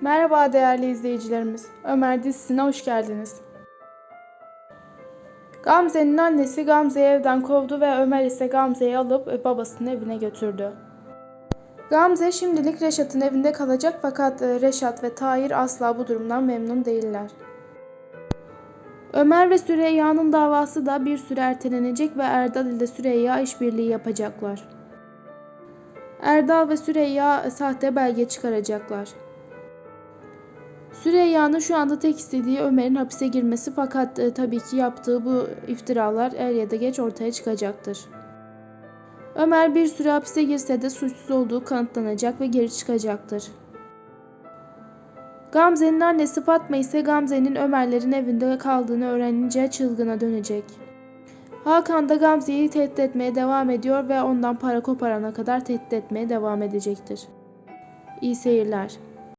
Merhaba değerli izleyicilerimiz. Ömer dizisine hoş geldiniz. Gamze'nin annesi Gamze'yi evden kovdu ve Ömer ise Gamze'yi alıp e, babasının evine götürdü. Gamze şimdilik Reşat'ın evinde kalacak fakat e, Reşat ve Tahir asla bu durumdan memnun değiller. Ömer ve Süreyya'nın davası da bir süre ertelenecek ve Erdal ile Süreyya işbirliği yapacaklar. Erdal ve Süreyya sahte belge çıkaracaklar. Süreyya'nın şu anda tek istediği Ömer'in hapise girmesi fakat e, tabii ki yaptığı bu iftiralar er ya da geç ortaya çıkacaktır. Ömer bir süre hapise girse de suçsuz olduğu kanıtlanacak ve geri çıkacaktır. Gamze'nin annesi Fatma ise Gamze'nin Ömerlerin evinde kaldığını öğrenince çılgına dönecek. Hakan da Gamze'yi tehdit etmeye devam ediyor ve ondan para koparana kadar tehdit etmeye devam edecektir. İyi seyirler.